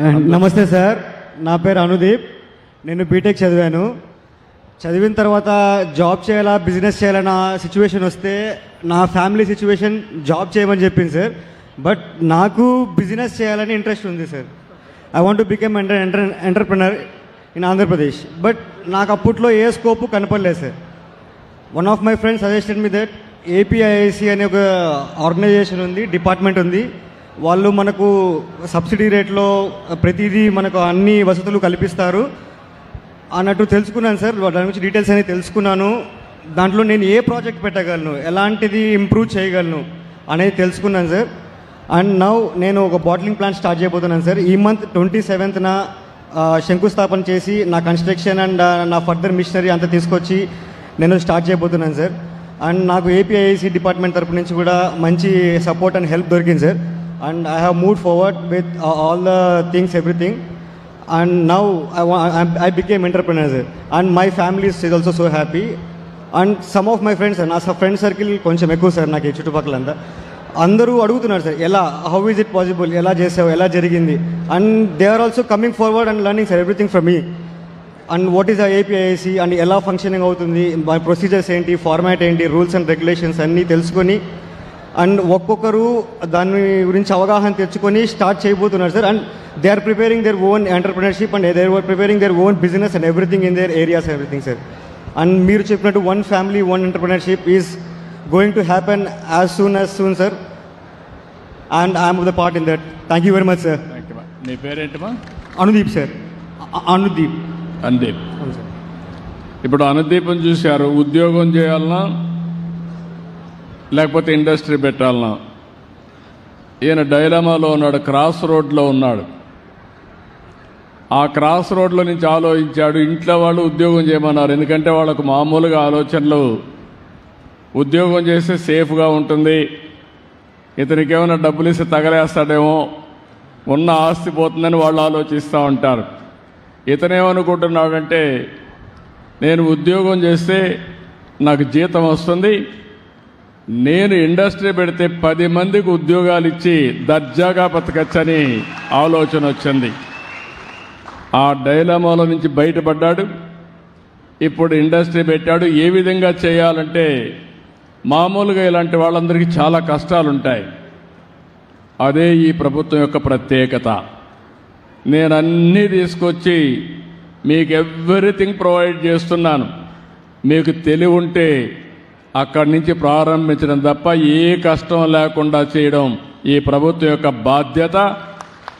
నమస్తే సార్. నా పేరు అనుదీప్. నేను బీటెక్ చదివాను. చదివిన తర్వాత జాబ్ చేయాలా బిజినెస్ చేయాలన్న సిచ్యువేషన్ వస్తే నా ఫ్యామిలీ సిచ్యువేషన్ జాబ్ చేయమని చెప్పింది సార్. బట్ నాకు బిజినెస్ చేయాలని ఇంట్రెస్ట్ ఉంది sir. I want to become enter enter entrepreneur in Andhra Pradesh but నాకు అప్పట్లో ఏ స్కోప్ కనపడలేదు sir. One of my friends suggested me that APIIC అనే ఒక ఆర్గనైజేషన్ ఉంది డిపార్ట్మెంట్ ఉంది. వాళ్ళు మనకు సబ్సిడీ రేట్లో ప్రతిదీ మనకు అన్ని వసతులు కల్పిస్తారు. అన్నట్టు తెలుసుకున్నాను సార్. దాని గురించి డీటెయిల్స్ అనేది తెలుసుకున్నాను. దాంట్లో నేను ఏ ప్రాజెక్ట్ పెట్టగలను? ఎలాంటిది ఇంప్రూవ్ చేయగలను? అనేది తెలుసుకున్నాను సార్. అండ్ నౌ నేను ఒక బాటిలింగ్ ప్లాంట్ స్టార్ట్ చేయబోతున్నాను సార్. ఈ మంత్ ట్వంటీ సెవెంత్న శంకుస్థాపన చేసి నా కన్స్ట్రక్షన్ అండ్ నా ఫర్దర్ మిషనరీ అంతా తీసుకొచ్చి నేను స్టార్ట్ చేయబోతున్నాను సార్. అండ్ నాకు ఏపీఐసి డిపార్ట్మెంట్ తరపు నుంచి కూడా మంచి సపోర్ట్ అండ్ హెల్ప్ దొరికింది sir. And I have move forward with all the things everything and now I I became entrepreneur sir and my family is also so happy and some of my friends నా friend circle కొంచెం ఎక్కువ sir నాకు ఈ చుట్టుపక్కలంతా. అందరూ అడుగుతున్నారు sir ఎలా how is it possible ఎలా చేసావు ఎలా జరిగింది? And they are also coming forward and learning sir everything from me and what is the APIC and ఎలా ఫంక్షనింగ్ అవుతుంది మై ప్రొసీజర్స్ ఏంటి ఫార్మాట్ ఏంటి రూల్స్ అండ్ రెగ్యులేషన్స్ అన్నీ తెలుసుకొని అండ్ ఒక్కొక్కరు దాని గురించి అవగాహన తెచ్చుకొని స్టార్ట్ చేయబోతున్నారు sir. And they are preparing their own entrepreneurship and they are preparing their own business and everything in their areas everything sir and మీరు చెప్పినట్టు one family one entrepreneurship is going to happen as soon as soon sir and I'm the part in that thank you very much sir మా. నీ పేరేంటమ్మా Anudeep sir Anudeep Anudeep ఇప్పుడు అనుదీపం చూశారు. ఉద్యోగం చేయాలన్నా లేకపోతే ఇండస్ట్రీ పెట్టాలన్నా ఈయన డైలమాలో ఉన్నాడు క్రాస్ రోడ్లో ఉన్నాడు. ఆ క్రాస్ రోడ్లో నుంచి ఆలోచించాడు ఇంట్లో వాళ్ళు ఉద్యోగం చేయమన్నారు. ఎందుకంటే వాళ్ళకు మామూలుగా ఆలోచనలు ఉద్యోగం చేస్తే సేఫ్గా ఉంటుంది. ఇతనికి ఏమైనా డబ్బులు ఇస్తే తగలేస్తాడేమో ఉన్న ఆస్తి పోతుందని వాళ్ళు ఆలోచిస్తూ ఉంటారు. ఇతనేమనుకుంటున్నాడంటే నేను ఉద్యోగం చేస్తే నాకు జీతం వస్తుంది నేను ఇండస్ట్రీ పెడితే పది మందికి ఉద్యోగాలు ఇచ్చి దర్జాగా బతకచ్చని ఆలోచన వచ్చింది. ఆ డైలమాలో నుంచి బయటపడ్డాడు. ఇప్పుడు ఇండస్ట్రీ పెట్టాడు. ఏ విధంగా చేయాలంటే మామూలుగా ఇలాంటి వాళ్ళందరికీ చాలా కష్టాలు ఉంటాయి అదే ఈ ప్రభుత్వం యొక్క ప్రత్యేకత. నేను అన్నీ తీసుకొచ్చి మీకు ఎవ్రీథింగ్ ప్రొవైడ్ చేస్తున్నాను. మీకు తెలివి ఉంటే అక్కడి నుంచి ప్రారంభించడం తప్ప ఏ కష్టం లేకుండా చేయడం ఈ ప్రభుత్వం యొక్క బాధ్యత.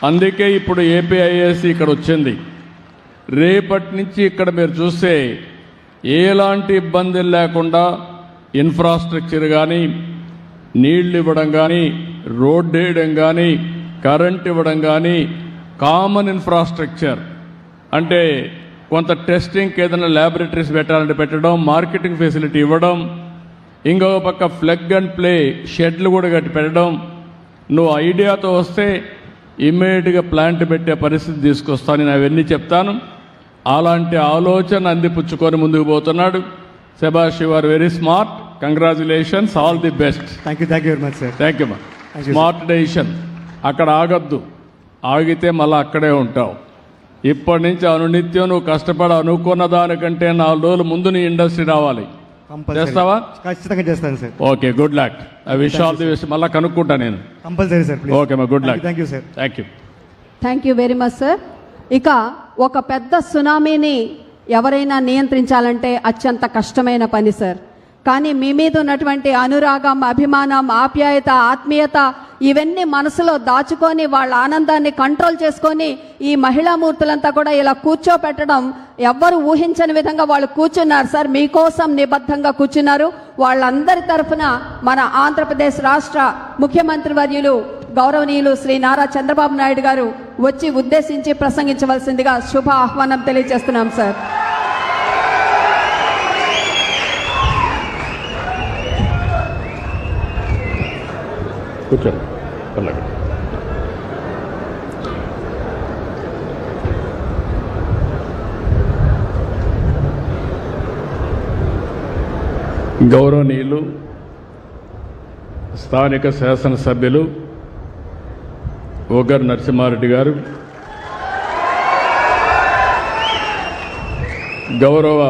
అందుకే ఇప్పుడు ఏపీఐఏసి ఇక్కడ వచ్చింది. రేపటి నుంచి ఇక్కడ మీరు చూస్తే ఎలాంటి ఇబ్బందులు లేకుండా ఇన్ఫ్రాస్ట్రక్చర్ కానీ నీళ్ళు ఇవ్వడం కానీ రోడ్డు వేయడం కానీ కరెంట్ ఇవ్వడం కానీ కామన్ ఇన్ఫ్రాస్ట్రక్చర్ అంటే కొంత టెస్టింగ్కి ఏదైనా ల్యాబొరేటరీస్ పెట్టాలంటే పెట్టడం మార్కెటింగ్ ఫెసిలిటీ ఇవ్వడం ఇంకొక పక్క ఫ్లగ్ అండ్ ప్లే షెడ్లు కూడా కట్టి పెట్టడం. నువ్వు ఐడియాతో వస్తే ఇమ్మీడియట్గా ప్లాంట్ పెట్టే పరిస్థితి తీసుకొస్తాను నేను అవన్నీ చెప్తాను. అలాంటి ఆలోచన అందిపుచ్చుకొని ముందుకు పోతున్నాడు. సెబాషి are very smart. Congratulations all the best. Thank you thank you very much sir thank you మా స్మార్ట్ డెసిషన్ అక్కడ ఆగద్దు. ఆగితే మళ్ళీ అక్కడే ఉంటావు. ఇప్పటి నుంచి అనునిత్యం నువ్వు కష్టపడి అనుకున్న దానికంటే నాలుగు రోజులు ముందు నీ ఇండస్ట్రీ రావాలి. చేస్తావా? ఖచ్చితంగా చేస్తాను sir okay good luck I wish all the wish మళ్ళీ కనుక్కుంటా నేను. కంపల్సరీ సార్ ప్లీజ్ ఓకే మా good luck thank you sir thank you thank you very much sir ఇక ఒక పెద్ద సునామీని ఎవరైనా నియంత్రించాలంటే అత్యంత కష్టమైన పని సార్ కానీ మీ మీద ఉన్నటువంటి అనురాగం అభిమానం ఆప్యాయత ఆత్మీయత ఇవన్నీ మనసులో దాచుకొని వాళ్ళ ఆనందాన్ని కంట్రోల్ చేసుకొని ఈ మహిళా మూర్తులంతా కూడా ఇలా కూర్చోపెట్టడం ఎవ్వరు ఊహించని విధంగా వాళ్ళు కూర్చున్నారు సార్. మీకోసం నిబద్ధంగా కూర్చున్నారు. వాళ్ళందరి తరఫున మన ఆంధ్రప్రదేశ్ రాష్ట్ర ముఖ్యమంత్రి వర్యులు గౌరవనీయులు శ్రీ నారా చంద్రబాబు నాయుడు గారు వచ్చి ఉద్దేశించి ప్రసంగించవలసిందిగా శుభ ఆహ్వానం తెలియజేస్తున్నాం సార్. కూర్చోండి. గౌరవనీయులు స్థానిక శాసనసభ్యులు ఒగర్ నరసింహారెడ్డి గారు గౌరవ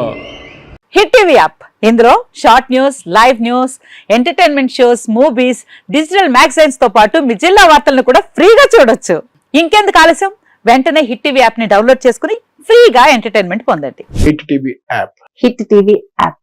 హిట్ టీవీ యాప్. ఇందులో short news live news entertainment shows movies digital మ్యాగజైన్స్తో పాటు మీ జిల్లా వార్తలను కూడా ఫ్రీగా చూడొచ్చు. ఇంకెందుకు ఆలస్యం? వెంటనే హిట్ టీవీ యాప్ని డౌన్లోడ్ చేసుకుని ఫ్రీగా ఎంటర్టైన్మెంట్ పొందండి. Hit TV app. Hit TV app.